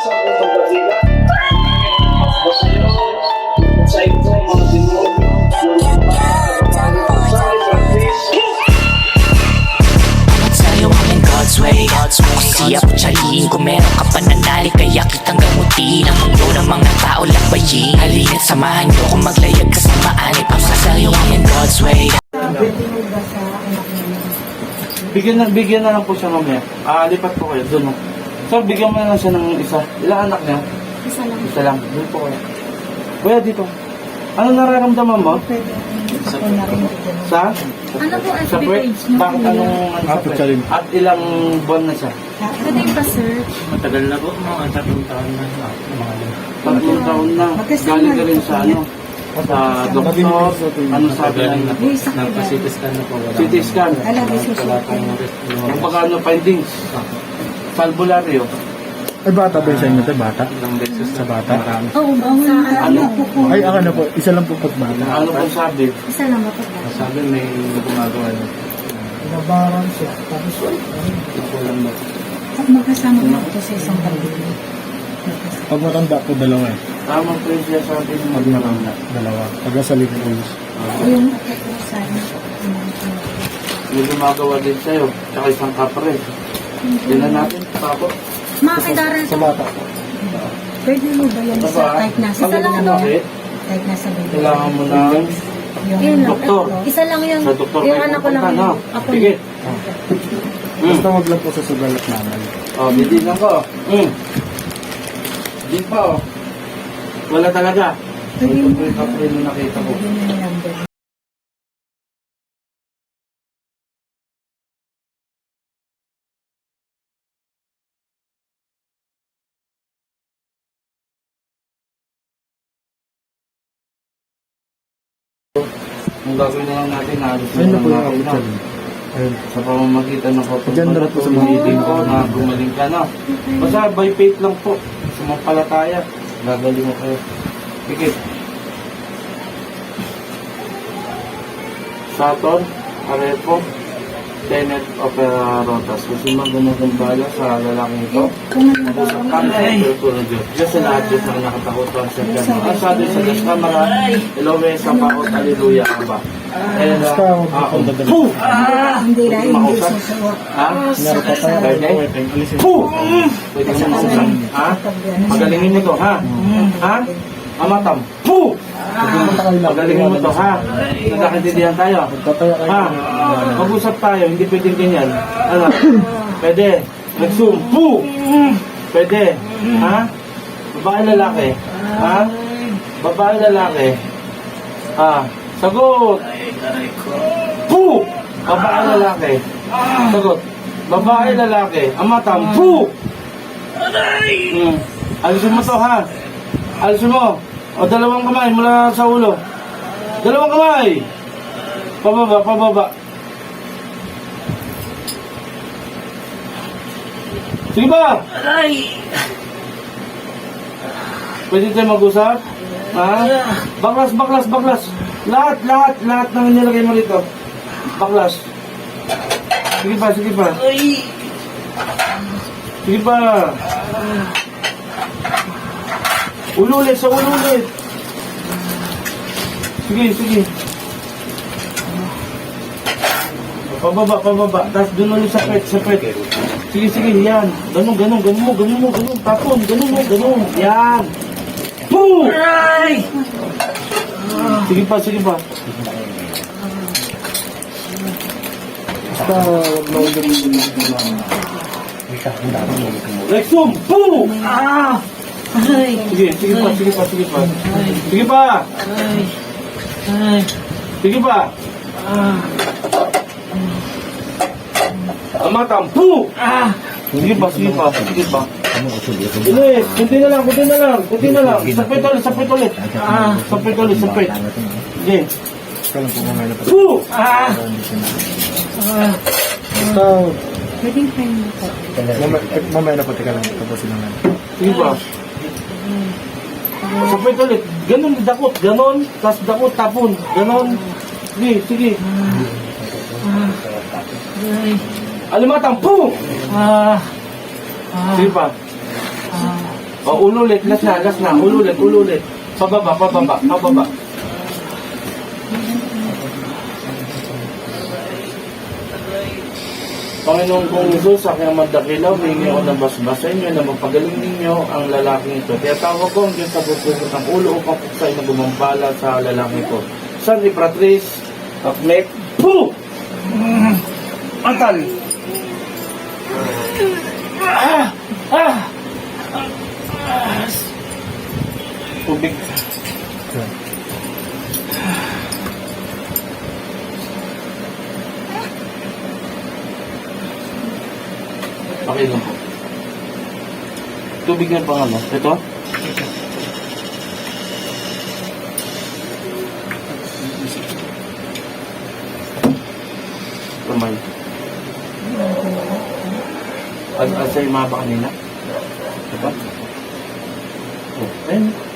sa unang batila. Basayo, sa ito mga demonyo, ng iba, sa isang Kristo. Sa'yo I'm in God's way Kung siya po tsaliin Kung meron ka pananali Kaya kitang gamutin Ang mundo ng mga tao lakbayin Halina't samahan niyo Kung maglayag kasamaan Ipasa sa'yo I'm in God's way Bigyan na, bigyan na lang po siya mamaya. Ah, lipat po kayo. Doon. no? Sir, bigyan mo na lang siya ng isa. Ilang anak niya? Isa lang. Isa lang. Doon po kayo. Kuya, dito. Ano nararamdaman mo? Pwede dito. Sa? Ano po Sa FB page niyo? Bakit anong ano sa puwet? At ilang buwan na siya? Pwede pa search. Matagal na po, mga tatlong taon na. ah, Mga Tatlong taon na. Galing ka rin sa ano? Sa doktor. Ano sabi po. May sakit Nagpa-CT scan na po. Wala CT scan. Alam, may Wala susunod. pong rest. Ang pagkano findings? Salbularyo. Ay, bata ba yung sa inyo? Bata? Ilang beses Sa bata? Marami. Oo, sa ano po po. Ay, ang ano po, isa lang po pag bata. Ano pong sabi? Isa lang po. Sabi may gumagawa na. Nabaran siya. Tapos, Kulang na. At magkasama na po sa isang pagdili. pag matanda po, dalawa eh. Tama po yung siya sabi ng Pag matanda, dalawa. Pag sa rooms. Yung ako sana. May gumagawa din sa'yo. Tsaka isang kapre. Tingnan natin. Papo. Makakitaran Sa bata po. Pwede mo ba yan sa ba? kahit nasa Pag lang sumakit, Kahit nasa baby. Kailangan mo ng Yung doktor. Isa lang yung, Sa doktor yung kayo anak ko lang. pupunta, no? Ako Sige. Hmm. Basta wag lang po sa sugal at naman. Oh, bidinan ko. Hmm. Di pa, oh. Wala talaga. Pwede Ito mo. po yung kapre na nakita ko. Yung number. Ang gagawin na lang natin, naalis Ayun na po yung natin, no? outside. Ayun. Sa pamamagitan ng Diyan na lang po sa mga meeting ko na gumaling ka na. Basta by faith lang po. Sumampalataya. Gagaling mo kayo. Pikit. Saturn, Arepo, Tenet, Opera Rotas. Kasi magandang bala sa lalaking ito. Ano ba Sa kamera, pero Diyos. Diyos sa lahat, Diyos ang nakatakot sa kanya. Ang sabi sa Diyos kamera, Elohe sa paot, Alleluia, Aba. And, uh, wag ah. Puh! Hindi na, hindi Mausap? susuot. Ha? Puh! Pwede mo mausap. Ha? Pagalingin mo to, ha? Ha? Amatam. Puh! Pupunta kayo lang. Pagalingin mo to, ha? Nagkakaintindihan tayo. Magtataya kayo. Ha? Mag-usap tayo, hindi pwedeng ganyan. Ano? Pwede. Nag-zoom. Puh! Pwede. Ha? Babae lalaki. Ha? Babae lalaki. Ha? Sagot. Puh! Babae lalaki. Sagot. Babae lalaki. Amatam. Puh! Hmm. Alisin mo to ha. Alisin mo. O dalawang kamay mula sa ulo. Dalawang kamay. Pababa, pababa. Sige ba? Pwede tayo mag-usap? Ha? Baklas, baklas, baklas. Lahat, lahat, lahat ng nilagay mo rito. Baklas. Sige pa, sige pa. Sige pa. Ulo ulit, sa ulo ulit. Sige, sige. Pababa, pababa. Tapos doon ulit sa pet, sa pet. Sige, sige, yan. Ganun, ganun, ganun mo, ganun mo, ganun. Tapon, ganun mo, ganun. Yan. Boom! Sige pa, sige pa. Basta wag na wag Rexum! Boom! Ah! Ay! Sige, sige pa, sige pa, sige pa. Sige pa! Sige pa! Amatang! Boom! Ah! Sige pa, sige pa, sige pa. Ulit, kunti na lang, kunti na lang, kunti na lang. Sapit ulit, sapit ulit. Ah, sapit ulit, sapit. Sige. Basta lang po mamaya na po. Boom! Ah! Basta, Pwedeng kayo mo po. mamaya, na po. Teka lang. Tapusin natin. Sige pa. Sapit ulit. Ganon, dakot, ganon. Tapos dakot, tapon. Ganon. Sige, sige. Alimatang, boom! Ah! Sige pa. O, ululit. Last na, last na. Ululit, ululit. Pababa, pababa, pababa. Panginoon kong sa aking magdakilaw, humingi ako ng basbas sa inyo na mapagaling ninyo ang lalaking ito. Kaya tawag ko ang Diyos sa bubugot ng ulo upang puksay na gumampala sa lalaking ito. San ni Patrice, Akmek, Puh! Atal! Ah! Ah! Ah! Tubig. Lang po. Tubig na pang ano? Ito? Kamay. Sa'yo mga ba kanina? Ito? Oh, ayun.